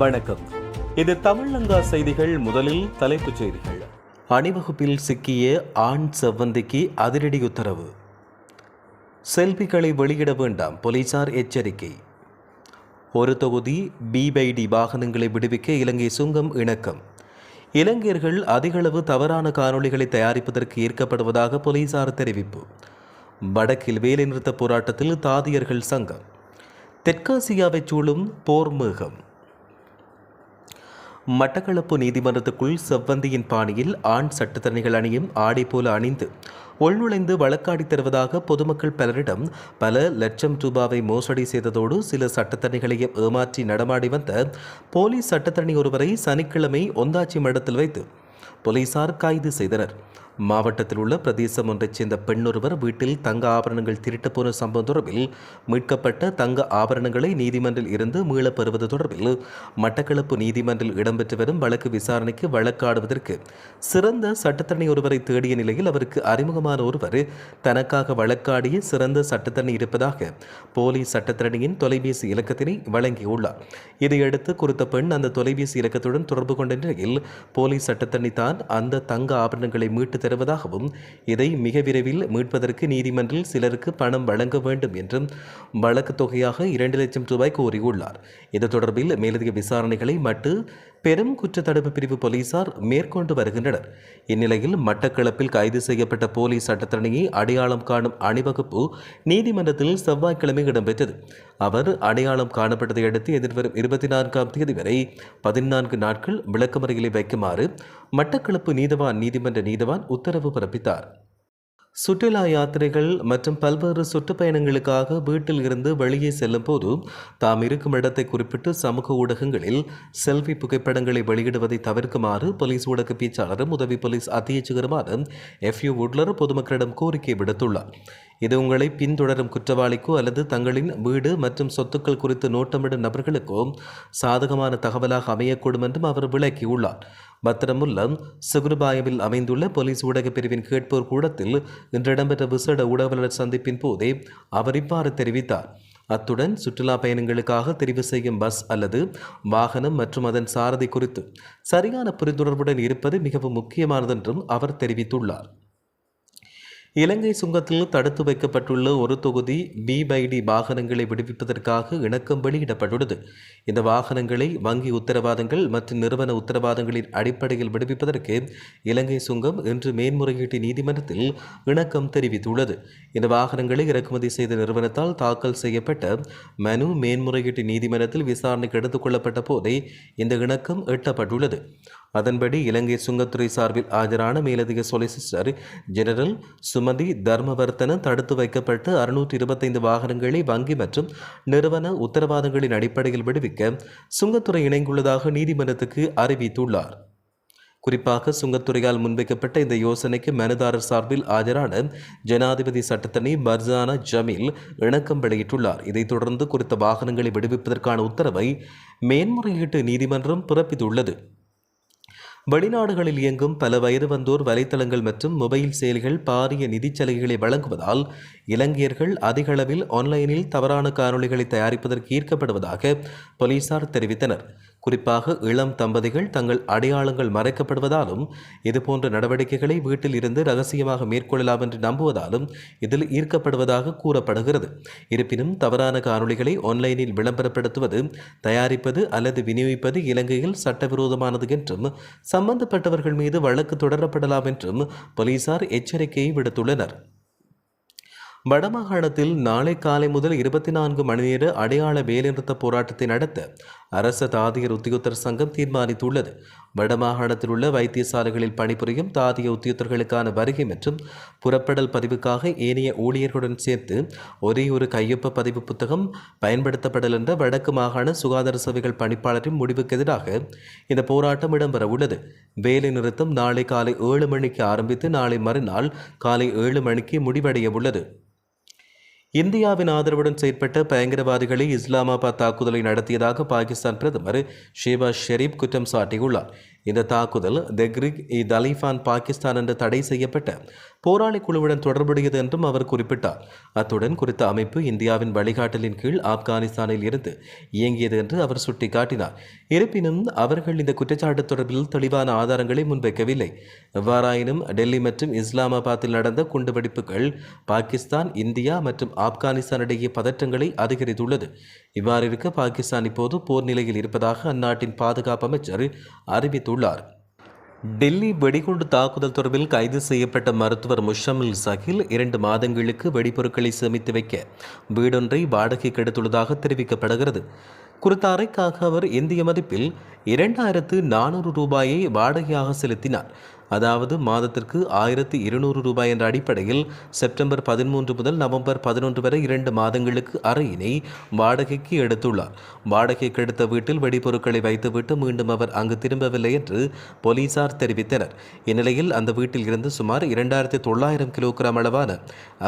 வணக்கம். இது தமிழங்கா செய்திகள் முதலில் தலைப்புச் செய்திகள். அணிவகுப்பில் சிக்கிய ஆண் செவ்வந்திக்கு அதிரடி உத்தரவு. செல்பிகளை வெளியிட வேண்டாம் போலீசார் எச்சரிக்கை. ஒரு தொகுதி பிபைடி வாகனங்களை விடுவிக்க இலங்கை சுங்கம் இணக்கம். இலங்கையர்கள் அதிகளவு தவறான காணொளிகளை தயாரிப்பதற்கு ஈர்க்கப்படுவதாக போலீசார் தெரிவிப்பு. வடக்கில் வேலைநிறுத்த போராட்டத்தில் தாதியர்கள் சங்கம். தெற்காசியாவைச் சூழும் போர் மேகம் மட்டக்களப்பு நீதிமன்றத்துக்குள் செவ்வந்தியின் பாணியில் ஆண் சட்டத்தரணிகள் அணியும் ஆடை போல அணிந்து உள்நுழைந்து வழக்காடி தருவதாக பொதுமக்கள் பலரிடம் பல லட்சம் ரூபாவை மோசடி செய்ததோடு சில சட்டத்தரணிகளையும் ஏமாற்றி நடமாடி வந்த போலீஸ் சட்டத்தரணி ஒருவரை சனிக்கிழமை ஒந்தாச்சி மடத்தில் வைத்து போலீசார் கைது செய்தனர். மாவட்டத்தில் உள்ள பிரதேசம் ஒன்றைச் சேர்ந்த பெண்ணொருவர் வீட்டில் தங்க ஆபரணங்கள் திருட்டு போன சம்பவம் தொடர்பில் மீட்கப்பட்ட தங்க ஆபரணங்களை நீதிமன்றில் இருந்து மீளப் பெறுவது தொடர்பில் மட்டக்களப்பு நீதிமன்றில் இடம்பெற்று வரும் வழக்கு விசாரணைக்கு வழக்காடுவதற்கு சிறந்த சட்டத்தரணி ஒருவரை தேடிய நிலையில் அவருக்கு அறிமுகமான ஒருவர் தனக்காக வழக்காடிய சிறந்த சட்டத்தரணி இருப்பதாக போலீஸ் சட்டத்தரணியின் தொலைபேசி இலக்கத்தினை வழங்கியுள்ளார். இதையடுத்து குறித்த பெண் அந்த தொலைபேசி இலக்கத்துடன் தொடர்பு கொண்ட நிலையில் போலீஸ் சட்டத்தரணி தான் அந்த தங்க ஆபரணங்களை மீட்டு தருவதாகவும் இதை மிக விரைவில் மீட்பதற்கு நீதிமன்றில் சிலருக்கு பணம் வழங்க வேண்டும் என்றும் வழக்கு தொகையாக இரண்டு லட்சம் ரூபாய் கோரியுள்ளார். இது தொடர்பில் மேலதிக விசாரணைகளை மட்டு பெரும் குற்ற தடுப்பு பிரிவு போலீசார் மேற்கொண்டு வருகின்றனர். இந்நிலையில் மட்டக்களப்பில் கைது செய்யப்பட்ட போலீஸ் சட்டத்தரணியை அடையாளம் காணும் அணிவகுப்பு நீதிமன்றத்தில் செவ்வாய்க்கிழமை இடம்பெற்றது. அவர் அடையாளம் காணப்பட்டதை அடுத்து எதிர்வரும் இருபத்தி நான்காம் தேதி வரை பதினான்கு நாட்கள் விளக்கமறையிலே வைக்குமாறு மட்டக்களப்பு நீதவான் நீதிமன்ற நீதவான் உத்தரவு பிறப்பித்தார். சுற்றுலா யாத்திரைகள் மற்றும் பல்வேறு சுற்றுப்பயணங்களுக்காக வீட்டில் இருந்து வெளியே செல்லும் போது தாம் இருக்கும் இடத்தை குறிப்பிட்டு சமூக ஊடகங்களில் செல்ஃபி புகைப்படங்களை வெளியிடுவதை தவிர்க்குமாறு போலீஸ் ஊடக பேச்சாளரும் உதவி போலீஸ் அத்தியட்சகருமான எஃப் யூ உட்லர் பொதுமக்களிடம் கோரிக்கை விடுத்துள்ளார். இது உங்களை பின்தொடரும் குற்றவாளிக்கோ அல்லது தங்களின் வீடு மற்றும் சொத்துக்கள் குறித்து நோட்டமிடும் நபர்களுக்கோ சாதகமான தகவலாக அமையக்கூடும் என்றும் அவர் விளக்கியுள்ளார். பத்திரமுல்லம் சுகுருபாயவில் அமைந்துள்ள போலீஸ் ஊடகப் பிரிவின் கேட்போர் கூடத்தில் இன்று இடம்பெற்ற விசேட ஊடகவியலாளர் சந்திப்பின் போதே அவர் இவ்வாறு தெரிவித்தார். அத்துடன் சுற்றுலா பயணங்களுக்காக தெரிவு செய்யும் பஸ் அல்லது வாகனம் மற்றும் அதன் சாரதி குறித்து சரியான புரிந்துணர்வுடன் இருப்பது மிகவும் முக்கியமானதென்றும் அவர் தெரிவித்துள்ளார். இலங்கை சுங்கத்தில் தடுத்து வைக்கப்பட்டுள்ள ஒரு தொகுதி பிபைடி வாகனங்களை விடுவிப்பதற்காக இணக்கம் வெளியிடப்பட்டுள்ளது. இந்த வாகனங்களை வங்கி உத்தரவாதங்கள் மற்றும் நிறுவன உத்தரவாதங்களின் அடிப்படையில் விடுவிப்பதற்கு இலங்கை சுங்கம் இன்று மேன்முறையீட்டு நீதிமன்றத்தில் இணக்கம் தெரிவித்துள்ளது. இந்த வாகனங்களை இறக்குமதி செய்த நிறுவனத்தால் தாக்கல் செய்யப்பட்ட மனு மேன்முறையீட்டு நீதிமன்றத்தில் விசாரணைக்கு எடுத்துக் கொள்ளப்பட்ட போதே இந்த இணக்கம் எட்டப்பட்டுள்ளது. அதன்படி இலங்கை சுங்கத்துறை சார்பில் ஆஜரான மேலதிக சொலிசிட்டர் ஜெனரல் சுமதி தர்மவர்த்தன தடுத்து வைக்கப்பட்டு அறுநூற்றி இருபத்தைந்து வாகனங்களை வங்கி மற்றும் நிறுவன உத்தரவாதங்களின் அடிப்படையில் விடுவிக்க சுங்கத்துறை இணைந்துள்ளதாக நீதிமன்றத்துக்கு அறிவித்துள்ளார். குறிப்பாக சுங்கத்துறையால் முன்வைக்கப்பட்ட இந்த யோசனைக்கு மனுதாரர் சார்பில் ஆஜரான ஜனாதிபதி சட்டத்தனி மர்சானா ஜமீல் இணக்கம் வெளியிட்டுள்ளார். இதைத் தொடர்ந்து குறித்த வாகனங்களை விடுவிப்பதற்கான உத்தரவை மேன்முறையீட்டு நீதிமன்றம் பிறப்பித்துள்ளது. வெளிநாடுகளில் இயங்கும் பல வயது வந்தோர் வலைத்தளங்கள் மற்றும் மொபைல் செயலிகள் பாரிய நிதிச் சலுகைகளை வழங்குவதால் இலங்கையர்கள் அதிக அளவில் ஆன்லைனில் தவறான காணொளிகளை தயாரிப்பதற்கு ஈர்க்கப்படுவதாக போலீசார் தெரிவித்தனர். குறிப்பாக இளம் தம்பதிகள் தங்கள் அடையாளங்கள் மறைக்கப்படுவதாலும் இதுபோன்ற நடவடிக்கைகளை வீட்டில் இருந்து ரகசியமாக மேற்கொள்ளலாம் என்று நம்புவதாலும் இதில் ஈர்க்கப்படுவதாக கூறப்படுகிறது. இருப்பினும் தவறான காணொளிகளை ஆன்லைனில் விளம்பரப்படுத்துவது தயாரிப்பது அல்லது விநியோகிப்பது இலங்கையில் சட்டவிரோதமானது என்றும் சம்பந்தப்பட்டவர்கள் மீது வழக்கு தொடரப்படலாம் என்றும் போலீசார் எச்சரிக்கையை விடுத்துள்ளனர். வடமாகாணத்தில் நாளை காலை முதல் இருபத்தி நான்கு மணி நேர அடையாள வேலைநிறுத்த போராட்டத்தை நடத்த அரச தாதியர் உத்தியோகத்தர் சங்கம் தீர்மானித்துள்ளது. வடமாகாணத்தில் உள்ள வைத்தியசாலைகளில் பணிபுரியும் தாதிய உத்தியோகத்தர்களுக்கான வருகை மற்றும் புறப்படல் பதிவுக்காக ஏனைய ஊழியர்களுடன் சேர்த்து ஒரே ஒரு கையொப்ப பதிவு புத்தகம் பயன்படுத்தப்படல் என்ற வடக்கு மாகாண சுகாதார சபைகள் பணிப்பாளரின் முடிவுக்கு எதிராக இந்த போராட்டம் இடம்பெற உள்ளது. வேலை நிறுத்தம் நாளை காலை ஏழு மணிக்கு ஆரம்பித்து நாளை மறுநாள் காலை ஏழு மணிக்கு முடிவடைய உள்ளது. இந்தியாவின் ஆதரவுடன் செயற்பட்ட பயங்கரவாதிகளை இஸ்லாமாபாத் தாக்குதலை நடத்தியதாக பாகிஸ்தான் பிரதமர் ஷேபாஸ் ஷெரீப் குற்றம் சாட்டியுள்ளார். இந்த தாக்குதல் தெக்ரிக் இ தலிஃபான் பாகிஸ்தான் என்று தடை செய்யப்பட்ட போராளி குழுவுடன் தொடர்புடையது என்றும் அவர் குறிப்பிட்டார். அத்துடன் குறித்த அமைப்பு இந்தியாவின் வழிகாட்டலின் கீழ் ஆப்கானிஸ்தானில் இருந்து இயங்கியது என்று அவர் சுட்டிக்காட்டினார். இருப்பினும் அவர்கள் இந்த குற்றச்சாட்டு தொடர்பில் தெளிவான ஆதாரங்களை முன்வைக்கவில்லை. எவ்வாறாயினும் டெல்லி மற்றும் இஸ்லாமாபாத்தில் நடந்த குண்டுவெடிப்புகள் பாகிஸ்தான் இந்தியா மற்றும் ஆப்கானிஸ்தான் இடையே பதற்றங்களை அதிகரித்துள்ளது. இவ்வாறு இருக்க பாகிஸ்தான் இப்போது போர் நிலையில் இருப்பதாக அந்நாட்டின் பாதுகாப்பு அமைச்சர் அறிவித்துள்ளார். டெல்லி வெடிகுண்டு தாக்குதல் தொடர்பில் கைது செய்யப்பட்ட மருத்துவர் முஷமில் சஹில் இரண்டு மாதங்களுக்கு வெடிபொருட்களை சேமித்து வைக்க வீடொன்றை வாடகைக்கு எடுத்துள்ளதாக தெரிவிக்கப்படுகிறது. குறித்த அறைக்காக அவர் இந்திய மதிப்பில் இரண்டாயிரத்து நானூறு ரூபாயை வாடகையாக செலுத்தினார். அதாவது மாதத்திற்கு ஆயிரத்தி இருநூறு ரூபாய் என்ற அடிப்படையில் செப்டம்பர் பதிமூன்று முதல் நவம்பர் பதினொன்று வரை இரண்டு மாதங்களுக்கு அறையினை வாடகைக்கு எடுத்துள்ளார். வாடகைக்கு எடுத்த வீட்டில் வெடிபொருட்களை வைத்துவிட்டு மீண்டும் அவர் அங்கு திரும்பவில்லை என்று போலீசார் தெரிவித்தனர். இந்நிலையில் அந்த வீட்டில் இருந்து சுமார் இரண்டாயிரத்தி தொள்ளாயிரம் கிலோகிராம் அளவான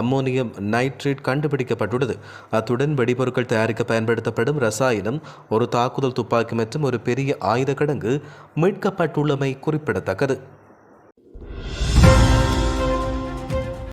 அம்மோனியம் நைட்ரேட் கண்டுபிடிக்கப்பட்டுள்ளது. அத்துடன் வெடிபொருட்கள் தயாரிக்க பயன்படுத்தப்படும் ரசாயனம் ஒரு தாக்குதல் துப்பாக்கி மற்றும் ஒரு பெரிய ஆயுத கிடங்கு மீட்கப்பட்டுள்ளமை குறிப்பிடத்தக்கது.